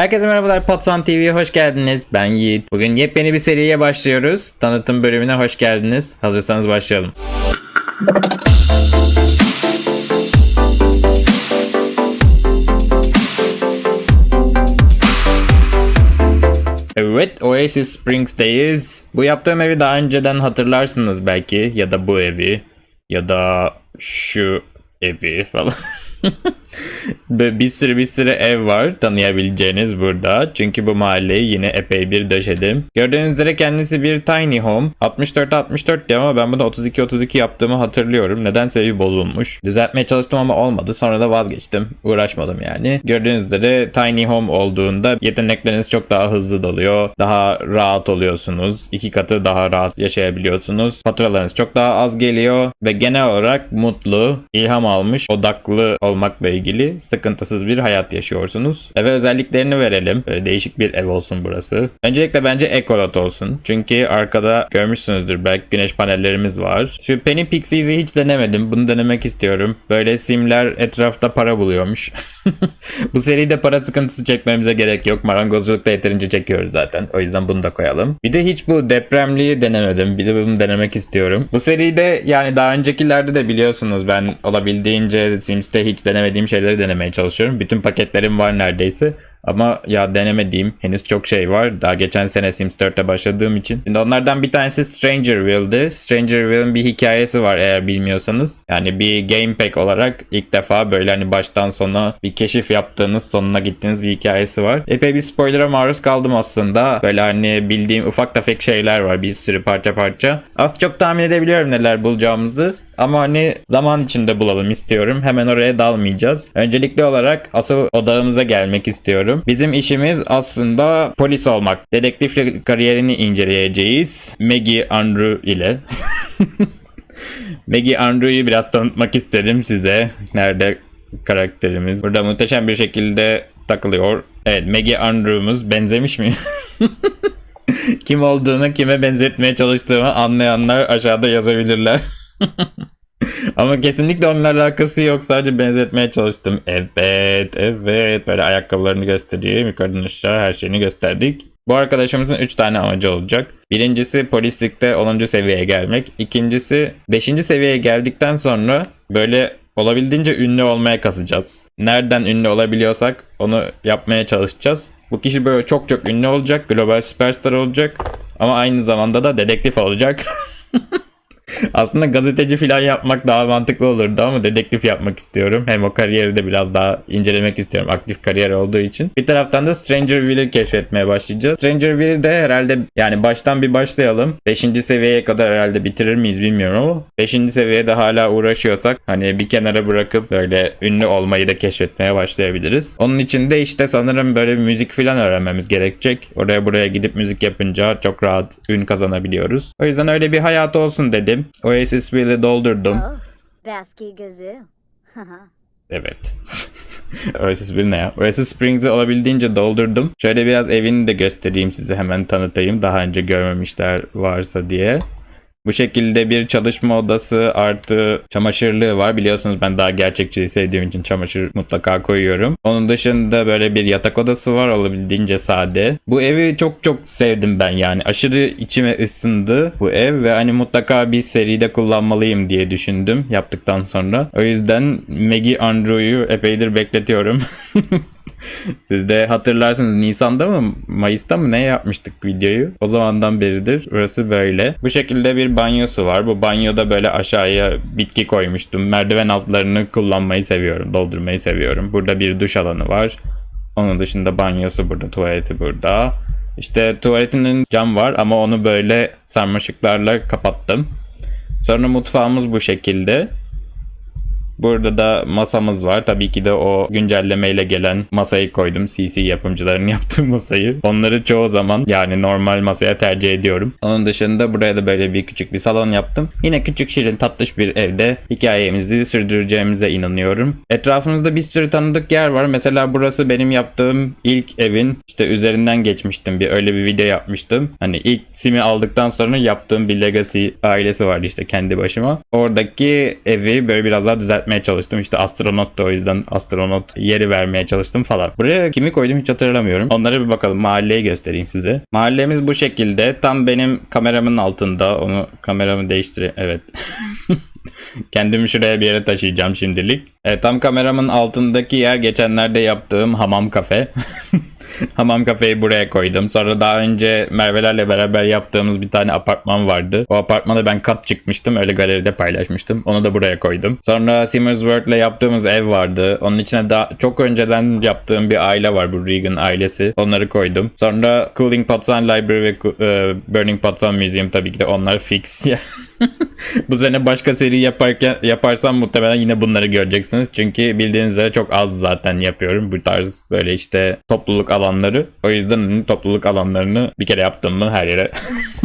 Herkese merhabalar Patson TV'ye hoş geldiniz. Ben Yiğit. Bugün yepyeni bir seriye başlıyoruz. Tanıtım bölümüne hoş geldiniz. Hazırsanız başlayalım. Evet, Oasis Springs'teyiz. Bu yaptığım evi daha önceden hatırlarsınız belki ya da bu evi ya da şu evi falan. Bir sürü bir sürü ev var tanıyabileceğiniz burada. Çünkü bu mahalleyi yine epey bir döşedim. Gördüğünüz üzere kendisi bir tiny home. 64 64 diyor ama ben bunu 32 32 yaptığımı hatırlıyorum. Nedense evi bozulmuş. Düzeltmeye çalıştım ama olmadı. Sonra da vazgeçtim. Uğraşmadım yani. Gördüğünüz üzere tiny home olduğunda yetenekleriniz çok daha hızlı doluyor. Daha rahat oluyorsunuz. İki katı daha rahat yaşayabiliyorsunuz. Faturalarınız çok daha az geliyor ve genel olarak mutlu, ilham almış, odaklı olmakla ilgili sıkıntısız bir hayat yaşıyorsunuz. Eve özelliklerini verelim. Böyle değişik bir ev olsun burası. Öncelikle bence ekolot olsun. Çünkü arkada görmüşsünüzdür belki güneş panellerimiz var. Şu Penny Pixies'i hiç denemedim. Bunu denemek istiyorum. Böyle simler etrafta para buluyormuş. Bu seride para sıkıntısı çekmemize gerek yok. Marangozculukta yeterince çekiyoruz zaten. O yüzden bunu da koyalım. Bir de hiç bu depremliği denemedim. Bir de bunu denemek istiyorum. Bu seride yani daha öncekilerde de biliyorsunuz ben olabildiğince Sims'te hiç denemediğim şeyleri denemeye çalışıyorum. Bütün paketlerim var neredeyse. Ama ya denemediğim henüz çok şey var. Daha geçen sene Sims 4'te başladığım için. Şimdi onlardan bir tanesi Strangerville'di. Strangerville'in bir hikayesi var eğer bilmiyorsanız. Yani bir game pack olarak ilk defa böyle hani baştan sona bir keşif yaptığınız sonuna gittiğiniz bir hikayesi var. Epey bir spoiler'a maruz kaldım aslında. Böyle hani bildiğim ufak tefek şeyler var bir sürü parça parça. Az çok tahmin edebiliyorum neler bulacağımızı. Ama hani zaman içinde bulalım istiyorum. Hemen oraya dalmayacağız. Öncelikli olarak asıl odağımıza gelmek istiyorum. Bizim işimiz aslında polis olmak. Dedektiflik kariyerini inceleyeceğiz. Maggie Andrew ile. Maggie Andrew'yu biraz tanıtmak istedim size. Nerede karakterimiz? Burada muhteşem bir şekilde takılıyor. Evet Maggie Andrew'umuz benzemiş mi? Kim olduğunu kime benzetmeye çalıştığımı anlayanlar aşağıda yazabilirler. Ama kesinlikle onlarla alakası yok. Sadece benzetmeye çalıştım. Evet, evet. Böyle ayakkabılarını göstereyim. Yukarıdan aşağı her şeyini gösterdik. Bu arkadaşımızın 3 tane amacı olacak. Birincisi polislikte 10. seviyeye gelmek. İkincisi 5. seviyeye geldikten sonra böyle olabildiğince ünlü olmaya kasacağız. Nereden ünlü olabiliyorsak onu yapmaya çalışacağız. Bu kişi böyle çok çok ünlü olacak. Global süperstar olacak. Ama aynı zamanda da dedektif olacak. Aslında gazeteci falan yapmak daha mantıklı olurdu ama dedektif yapmak istiyorum. Hem o kariyeri de biraz daha incelemek istiyorum aktif kariyer olduğu için. Bir taraftan da Strangerville'i keşfetmeye başlayacağız. Strangerville'de herhalde yani baştan bir başlayalım. 5. seviyeye kadar herhalde bitirir miyiz bilmiyorum ama 5. seviyede hala uğraşıyorsak hani bir kenara bırakıp böyle ünlü olmayı da keşfetmeye başlayabiliriz. Onun için de işte sanırım böyle müzik falan öğrenmemiz gerekecek. Oraya buraya gidip müzik yapınca çok rahat ün kazanabiliyoruz. O yüzden öyle bir hayat olsun dedim. Oasis Ville'i doldurdum. Oh. Evet. Oasis Ville ne ya? Oasis Springs'i olabildiğince doldurdum. Şöyle biraz evini de göstereyim size hemen tanıtayım. Daha önce görmemişler varsa diye. Bu şekilde bir çalışma odası artı çamaşırlığı var. Biliyorsunuz ben daha gerçekçiyi sevdiğim için çamaşır mutlaka koyuyorum. Onun dışında böyle bir yatak odası var olabildiğince sade. Bu evi çok çok sevdim ben yani. Aşırı içime ısındı bu ev ve hani mutlaka bir seride kullanmalıyım diye düşündüm yaptıktan sonra. O yüzden Maggie Andrew'yu epeydir bekletiyorum. Siz de hatırlarsınız Nisan'da mı Mayıs'ta mı ne yapmıştık videoyu? O zamandan beridir burası böyle. Bu şekilde bir banyosu var. Bu banyoda böyle aşağıya bitki koymuştum. Merdiven altlarını kullanmayı seviyorum. Doldurmayı seviyorum. Burada bir duş alanı var. Onun dışında banyosu burada, tuvaleti burada. İşte tuvaletinin cam var ama onu böyle sarmaşıklarla kapattım. Sonra mutfağımız bu şekilde. Burada da masamız var. Tabii ki de o güncellemeyle gelen masayı koydum. CC yapımcıların yaptığı masayı. Onları çoğu zaman yani normal masaya tercih ediyorum. Onun dışında buraya da böyle bir küçük bir salon yaptım. Yine küçük şirin tatlış bir evde hikayemizi sürdüreceğimize inanıyorum. Etrafımızda bir sürü tanıdık yer var. Mesela burası benim yaptığım ilk evin işte üzerinden geçmiştim. Bir öyle bir video yapmıştım. Hani ilk sim'i aldıktan sonra yaptığım bir legacy ailesi vardı işte kendi başıma. Oradaki evi böyle biraz daha düzeltmeye çalıştım. İşte astronot da o yüzden astronot yeri vermeye çalıştım falan. Buraya kimi koydum hiç hatırlamıyorum. Onlara bir bakalım. Mahalleyi göstereyim size. Mahallemiz bu şekilde. Tam benim kameramın altında. Onu kameramı değiştireyim. Evet. Kendimi şuraya bir yere taşıyacağım şimdilik. Evet, tam kameramın altındaki yer geçenlerde yaptığım hamam kafe. hamam kafeyi buraya koydum. Sonra daha önce Merve'lerle beraber yaptığımız bir tane apartman vardı. O apartmana ben kat çıkmıştım. Öyle galeride paylaşmıştım. Onu da buraya koydum. Sonra Simmersworth'le yaptığımız ev vardı. Onun içine daha çok önceden yaptığım bir aile var. Bu Regan ailesi. Onları koydum. Sonra Cooling Patsan Library ve e, Burning Patsan Museum tabii ki de onlar fix. Bu sene başka seri yaparken yaparsam muhtemelen yine bunları göreceksiniz. Çünkü bildiğiniz üzere çok az zaten yapıyorum bu tarz böyle işte topluluk alanları. O yüzden topluluk alanlarını bir kere yaptım mı her yere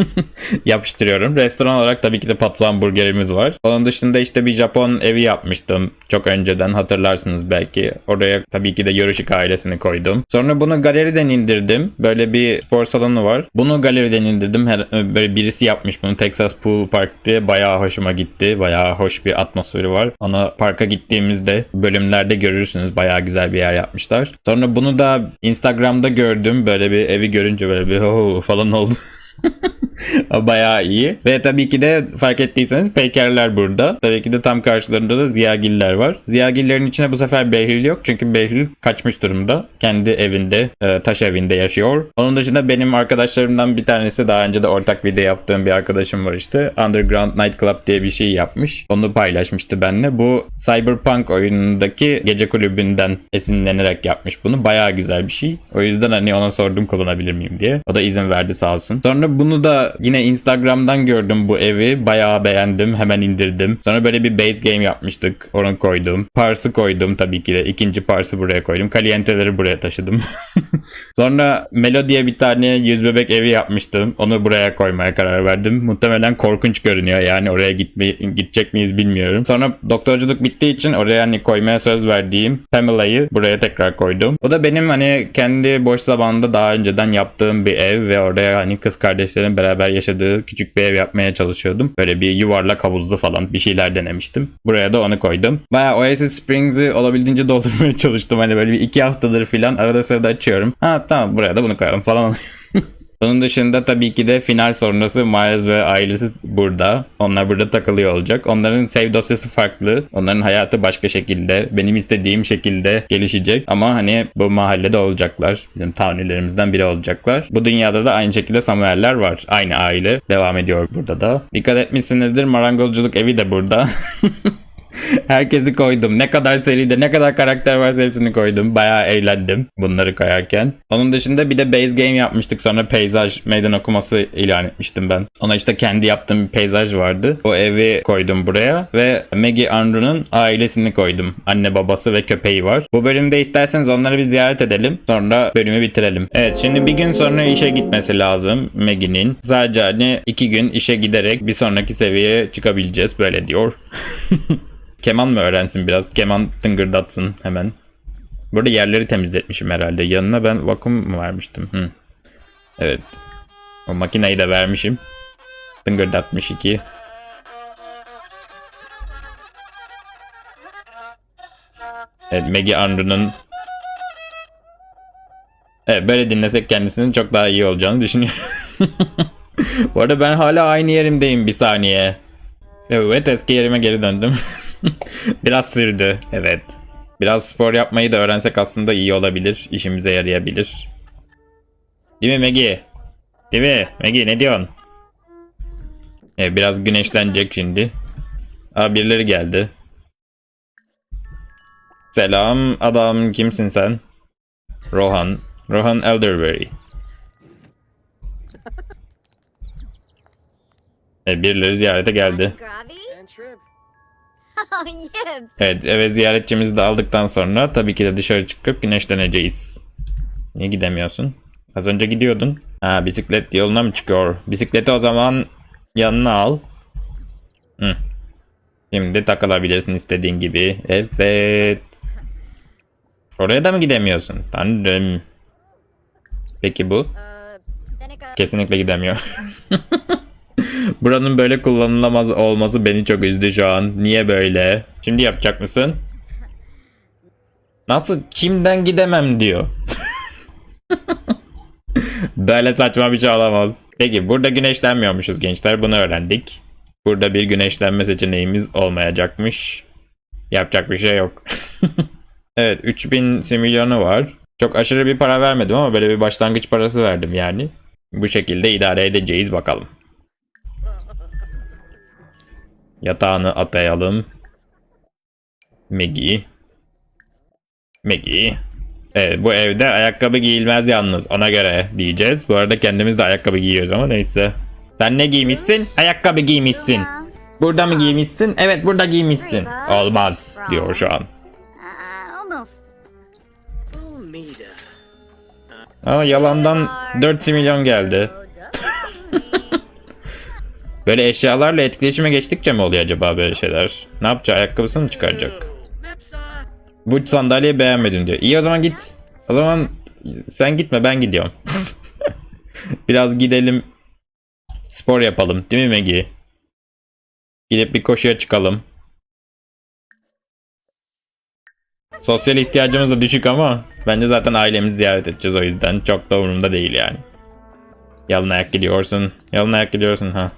yapıştırıyorum. Restoran olarak tabii ki de patlıcan burgerimiz var. Onun dışında işte bir Japon evi yapmıştım çok önceden hatırlarsınız belki. Oraya tabii ki de Yorishik ailesini koydum. Sonra bunu galeriden indirdim. Böyle bir spor salonu var. Bunu galeriden indirdim. Her, böyle birisi yapmış bunu Texas Pool Park diye. Bayağı hoşuma gitti. Bayağı hoş bir atmosferi var. Ona parka gittiğimizde bölümlerde görürsünüz. Bayağı güzel bir yer yapmışlar. Sonra bunu da Instagram'da gördüm. Böyle bir evi görünce böyle bir "Oo" falan oldu. Bayağı iyi. Ve tabii ki de fark ettiyseniz peykerler burada. Tabii ki de tam karşılarında da ziyagiller var. Ziyagillerin içine bu sefer Behlül yok. Çünkü Behlül kaçmış durumda. Kendi evinde, e, taş evinde yaşıyor. Onun dışında benim arkadaşlarımdan bir tanesi daha önce de ortak video yaptığım bir arkadaşım var işte. Underground Nightclub diye bir şey yapmış. Onu paylaşmıştı benimle. Bu Cyberpunk oyunundaki gece kulübünden esinlenerek yapmış bunu. Bayağı güzel bir şey. O yüzden hani ona sordum kullanabilir miyim diye. O da izin verdi sağ olsun. Sonra bunu da yine Instagram'dan gördüm bu evi. Bayağı beğendim. Hemen indirdim. Sonra böyle bir base game yapmıştık. Onu koydum. Pars'ı koydum tabii ki de. İkinci Pars'ı buraya koydum. Caliente'leri buraya taşıdım. Sonra Melo diye bir tane yüz bebek evi yapmıştım. Onu buraya koymaya karar verdim. Muhtemelen korkunç görünüyor. Yani oraya gitme, gidecek miyiz bilmiyorum. Sonra doktorculuk bittiği için oraya hani koymaya söz verdiğim Pamela'yı buraya tekrar koydum. O da benim hani kendi boş zamanında daha önceden yaptığım bir ev ve oraya hani kız kardeşlerin beraber yaşadığı küçük bir ev yapmaya çalışıyordum. Böyle bir yuvarlak havuzlu falan bir şeyler denemiştim. Buraya da onu koydum. Baya Oasis Springs'i olabildiğince doldurmaya çalıştım. Hani böyle bir iki haftadır falan arada sırada açıyorum. Ha tamam buraya da bunu koyalım falan. Bunun dışında tabii ki de final sonrası Miles ve ailesi burada. Onlar burada takılıyor olacak. Onların save dosyası farklı. Onların hayatı başka şekilde, benim istediğim şekilde gelişecek. Ama hani bu mahallede olacaklar. Bizim tahminlerimizden biri olacaklar. Bu dünyada da aynı şekilde Samuel'ler var. Aynı aile devam ediyor burada da. Dikkat etmişsinizdir marangozculuk evi de burada. Herkesi koydum. Ne kadar seride ne kadar karakter varsa hepsini koydum. Bayağı eğlendim bunları koyarken. Onun dışında bir de base game yapmıştık. Sonra peyzaj meydan okuması ilan etmiştim ben. Ona işte kendi yaptığım bir peyzaj vardı. O evi koydum buraya ve Maggie Andrew'un ailesini koydum. Anne babası ve köpeği var. Bu bölümde isterseniz onları bir ziyaret edelim. Sonra bölümü bitirelim. Evet şimdi bir gün sonra işe gitmesi lazım Maggie'nin. Sadece hani iki gün işe giderek bir sonraki seviyeye çıkabileceğiz. Böyle diyor. Keman mı öğrensin biraz? Keman tıngırdatsın hemen. Burada yerleri temizletmişim herhalde. Yanına ben vakum mu vermiştim? Hı. Evet. O makineyi de vermişim. Tıngırdatmış iki. Evet Maggie Andrew'nun Evet böyle dinlesek kendisinin çok daha iyi olacağını düşünüyorum. Bu arada ben hala aynı yerimdeyim bir saniye. Evet eski yerime geri döndüm. Biraz sürdü evet. Biraz spor yapmayı da öğrensek aslında iyi olabilir. işimize yarayabilir. Değil mi Megi? Değil mi? Megi ne diyorsun? Evet, biraz güneşlenecek şimdi. Aa birileri geldi. Selam adam kimsin sen? Rohan. Rohan Elderberry. Evet, birileri ziyarete geldi. yes. Evet eve ziyaretçimizi de aldıktan sonra tabii ki de dışarı çıkıp güneşleneceğiz. Niye gidemiyorsun? Az önce gidiyordun. Ha bisiklet yoluna mı çıkıyor? Bisikleti o zaman yanına al. Hı. Şimdi takılabilirsin istediğin gibi. Evet. Oraya da mı gidemiyorsun? Tanrım. Peki bu? Seneca. Kesinlikle gidemiyor. Buranın böyle kullanılamaz olması beni çok üzdü şu an. Niye böyle? Şimdi yapacak mısın? Nasıl çimden gidemem diyor. böyle saçma bir şey olamaz. Peki burada güneşlenmiyormuşuz gençler. Bunu öğrendik. Burada bir güneşlenme seçeneğimiz olmayacakmış. Yapacak bir şey yok. evet 3000 similyonu var. Çok aşırı bir para vermedim ama böyle bir başlangıç parası verdim yani. Bu şekilde idare edeceğiz bakalım. Yatağını atayalım. Megi. Megi. Evet bu evde ayakkabı giyilmez yalnız ona göre diyeceğiz. Bu arada kendimiz de ayakkabı giyiyoruz ama neyse. Sen ne giymişsin? Ayakkabı giymişsin. Burada mı giymişsin? Evet burada giymişsin. Olmaz diyor şu an. Ama yalandan 4 milyon geldi. Böyle eşyalarla etkileşime geçtikçe mi oluyor acaba böyle şeyler? Ne yapacak? Ayakkabısını mı çıkaracak? Bu sandalyeyi beğenmedim diyor. İyi o zaman git. O zaman sen gitme ben gidiyorum. Biraz gidelim. Spor yapalım. Değil mi Megi? Gidip bir koşuya çıkalım. Sosyal ihtiyacımız da düşük ama bence zaten ailemizi ziyaret edeceğiz o yüzden. Çok da umurumda değil yani. Yalın ayak gidiyorsun. Yalın ayak gidiyorsun ha.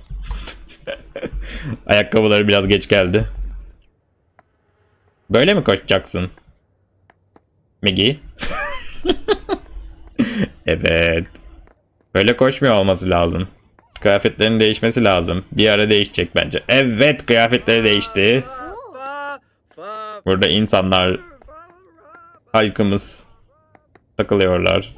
Ayakkabıları biraz geç geldi. Böyle mi koşacaksın? Megi? evet. Böyle koşmuyor olması lazım. Kıyafetlerin değişmesi lazım. Bir ara değişecek bence. Evet kıyafetleri değişti. Burada insanlar halkımız takılıyorlar.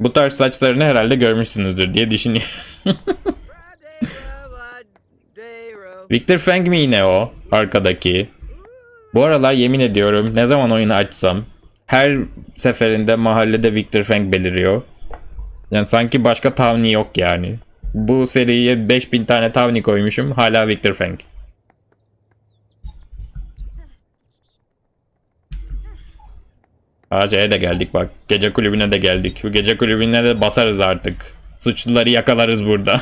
Bu tarz saçlarını herhalde görmüşsünüzdür diye düşünüyorum. Victor Frank mi yine o arkadaki? Bu aralar yemin ediyorum ne zaman oyunu açsam her seferinde mahallede Victor Frank beliriyor. Yani sanki başka Tavni yok yani. Bu seriye 5000 tane Tavni koymuşum hala Victor Frank. Aa şeye de geldik bak. Gece kulübüne de geldik. Bu gece kulübüne de basarız artık. Suçluları yakalarız burada.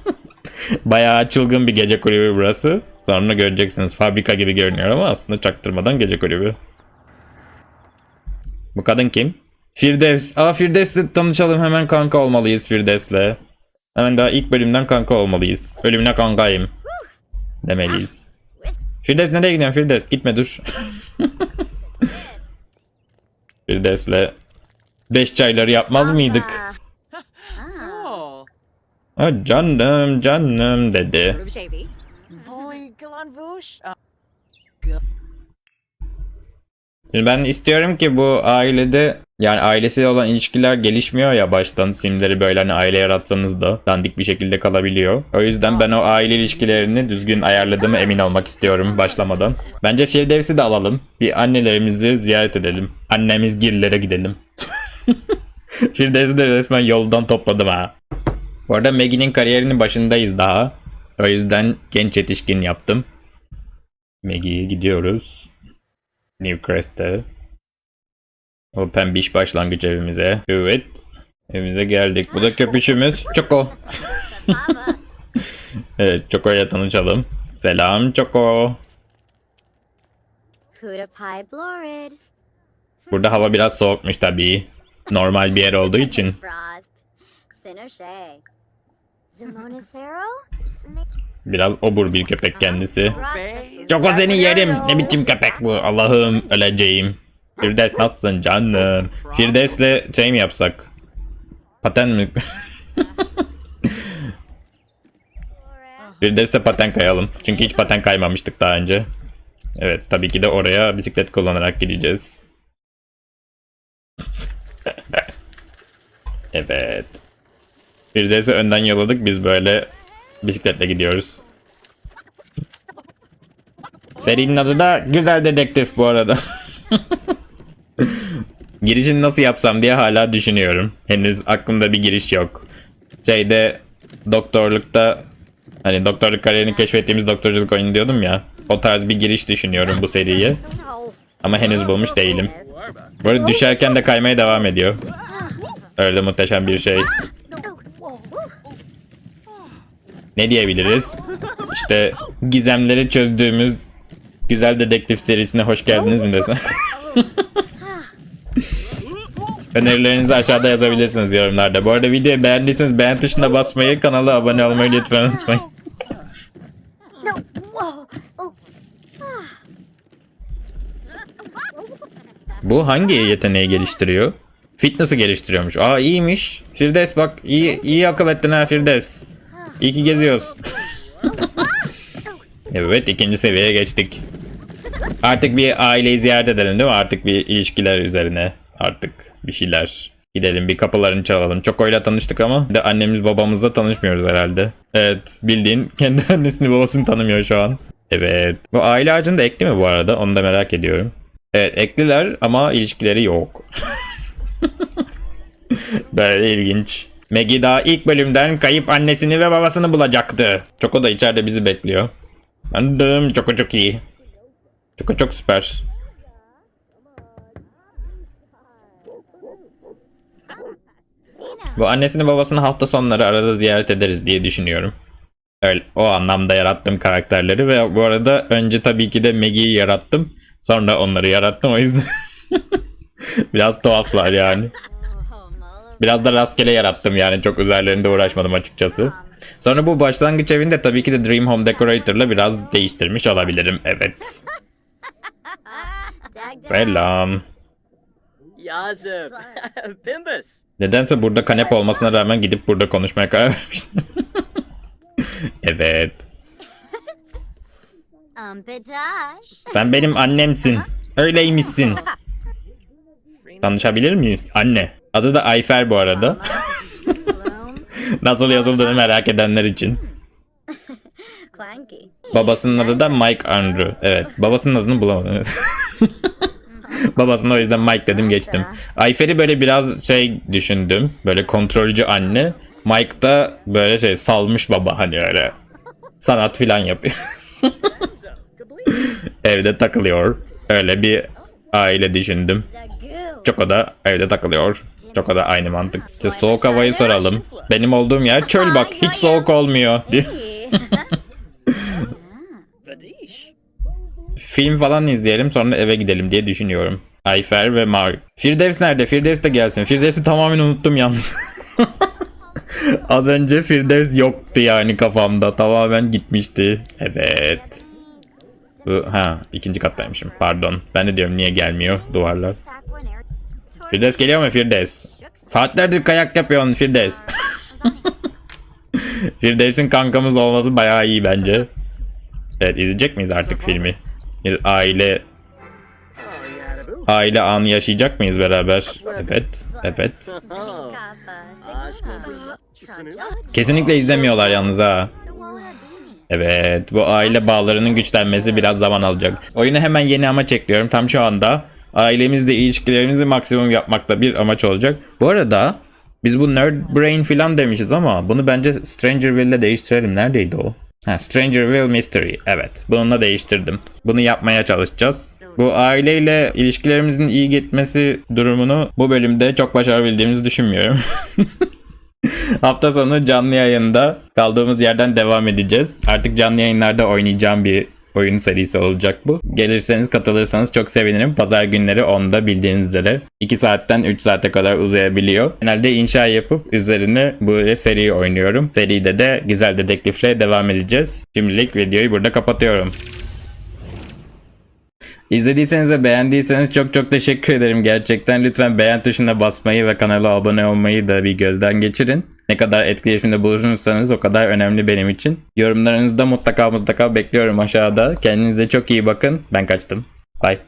Bayağı çılgın bir gece kulübü burası. Sonra göreceksiniz. Fabrika gibi görünüyor ama aslında çaktırmadan gece kulübü. Bu kadın kim? Firdevs. Aa Firdevs'le tanışalım. Hemen kanka olmalıyız Firdevs'le. Hemen daha ilk bölümden kanka olmalıyız. Ölümüne kankayım. Demeliyiz. Firdevs nereye gidiyorsun Firdevs? Gitme dur. Firdevs'le beş çayları yapmaz mıydık? Ha, canım canım dedi. Bir şey. Şimdi ben istiyorum ki bu ailede yani ailesiyle olan ilişkiler gelişmiyor ya baştan simleri böyle hani aile yaratsanız da dandik bir şekilde kalabiliyor. O yüzden ben o aile ilişkilerini düzgün ayarladığımı emin olmak istiyorum başlamadan. Bence Firdevs'i de alalım. Bir annelerimizi ziyaret edelim. Annemiz girlere gidelim. Firdevs'i de resmen yoldan topladım ha. Bu arada Maggie'nin kariyerinin başındayız daha. O yüzden genç yetişkin yaptım. Maggie'ye gidiyoruz. Newcrest'e. O pembiş başlangıç evimize. Evet. Evimize geldik. Bu da köpüşümüz. Çoko. Evet Çoko'ya tanışalım. Selam Çoko. Burada hava biraz soğukmuş tabii. Normal bir yer olduğu için. Biraz obur bir köpek kendisi. Çoko seni yerim. Ne biçim köpek bu? Allah'ım öleceğim. Firdevs nasılsın canım? Firdevs'le şey mi yapsak? Paten mi? Firdevs'e paten kayalım. Çünkü hiç paten kaymamıştık daha önce. Evet tabii ki de oraya bisiklet kullanarak gideceğiz. evet. Firdevs'i önden yolladık biz böyle bisikletle gidiyoruz. Serinin adı da Güzel Dedektif bu arada. Girişini nasıl yapsam diye hala düşünüyorum. Henüz aklımda bir giriş yok. Şeyde doktorlukta hani doktorluk kariyerini keşfettiğimiz doktorculuk oyunu diyordum ya. O tarz bir giriş düşünüyorum bu seriye. Ama henüz bulmuş değilim. Bu arada düşerken de kaymaya devam ediyor. Öyle muhteşem bir şey. Ne diyebiliriz? İşte gizemleri çözdüğümüz güzel dedektif serisine hoş geldiniz mi desem? Önerilerinizi aşağıda yazabilirsiniz yorumlarda. Bu arada videoyu beğendiyseniz beğen tuşuna basmayı, kanala abone olmayı lütfen unutmayın. Bu hangi yeteneği geliştiriyor? Fitness'ı geliştiriyormuş. Aa iyiymiş. Firdevs bak iyi, iyi akıl ettin ha Firdevs. İyi ki geziyoruz. evet ikinci seviyeye geçtik. Artık bir aileyi ziyaret edelim değil mi? Artık bir ilişkiler üzerine. Artık bir şeyler. Gidelim bir kapılarını çalalım. Çoko'yla tanıştık ama de annemiz babamızla tanışmıyoruz herhalde. Evet bildiğin kendi annesini babasını tanımıyor şu an. Evet. Bu aile ağacını da ekli mi bu arada? Onu da merak ediyorum. Evet ekliler ama ilişkileri yok. Böyle ilginç. Maggie daha ilk bölümden kayıp annesini ve babasını bulacaktı. Çoko da içeride bizi bekliyor. Anladım. Çoko çok iyi. Çoko çok süper. Bu annesini babasını hafta sonları arada ziyaret ederiz diye düşünüyorum. Öyle, o anlamda yarattım karakterleri ve bu arada önce tabii ki de Maggie'yi yarattım. Sonra onları yarattım o yüzden. Biraz tuhaflar yani. Biraz da rastgele yarattım yani çok üzerlerinde uğraşmadım açıkçası. Sonra bu başlangıç evinde tabii ki de Dream Home Decorator'la biraz değiştirmiş olabilirim. Evet. Selam. Yazıp. Pimbus. Nedense burada kanepe olmasına rağmen gidip burada konuşmaya karar vermiştim. evet. Sen benim annemsin. Öyleymişsin. Tanışabilir miyiz? Anne. Adı da Ayfer bu arada. Nasıl yazıldığını merak edenler için. Clanky. Babasının adı da Mike Andrew. Evet. Babasının adını bulamadım. Babasına o yüzden Mike dedim geçtim. Ayfer'i böyle biraz şey düşündüm. Böyle kontrolcü anne. Mike da böyle şey salmış baba hani öyle. Sanat filan yapıyor. Evde takılıyor. Öyle bir aile düşündüm. Çoko da evde takılıyor. Çoko da aynı mantık. İşte soğuk havayı soralım. Benim olduğum yer çöl bak. Hiç soğuk olmuyor. diye. Vadish. Film falan izleyelim sonra eve gidelim diye düşünüyorum. Ayfer ve Mark. Firdevs nerede? Firdevs de gelsin. Firdevs'i tamamen unuttum yalnız. Az önce Firdevs yoktu yani kafamda. Tamamen gitmişti. Evet. Ha ikinci kattaymışım. Pardon. Ben de diyorum niye gelmiyor duvarlar. Firdevs geliyor mu Firdevs? Saatlerdir kayak yapıyorsun Firdevs. Firdevs'in kankamız olması bayağı iyi bence. Evet izleyecek miyiz artık filmi? Bir aile aile anı yaşayacak mıyız beraber? Evet, evet. Kesinlikle izlemiyorlar yalnız ha. Evet, bu aile bağlarının güçlenmesi biraz zaman alacak. Oyunu hemen yeni amaç ekliyorum. Tam şu anda ailemizle ilişkilerimizi maksimum yapmakta bir amaç olacak. Bu arada biz bu Nerd Brain falan demişiz ama bunu bence Strangerville'le değiştirelim. Neredeydi o? Ha, Strangerville Mystery. Evet, bununla değiştirdim. Bunu yapmaya çalışacağız. Bu aileyle ilişkilerimizin iyi gitmesi durumunu bu bölümde çok başarabildiğimizi düşünmüyorum. Hafta sonu canlı yayında kaldığımız yerden devam edeceğiz. Artık canlı yayınlarda oynayacağım bir oyun serisi olacak bu. Gelirseniz katılırsanız çok sevinirim. Pazar günleri 10'da bildiğiniz üzere 2 saatten 3 saate kadar uzayabiliyor. Genelde inşa yapıp üzerine böyle seri oynuyorum. Seride de güzel dedektifle devam edeceğiz. Şimdilik videoyu burada kapatıyorum. İzlediyseniz ve beğendiyseniz çok çok teşekkür ederim gerçekten. Lütfen beğen tuşuna basmayı ve kanala abone olmayı da bir gözden geçirin. Ne kadar etkileşimde bulunursanız o kadar önemli benim için. Yorumlarınızı da mutlaka mutlaka bekliyorum aşağıda. Kendinize çok iyi bakın. Ben kaçtım. Bye.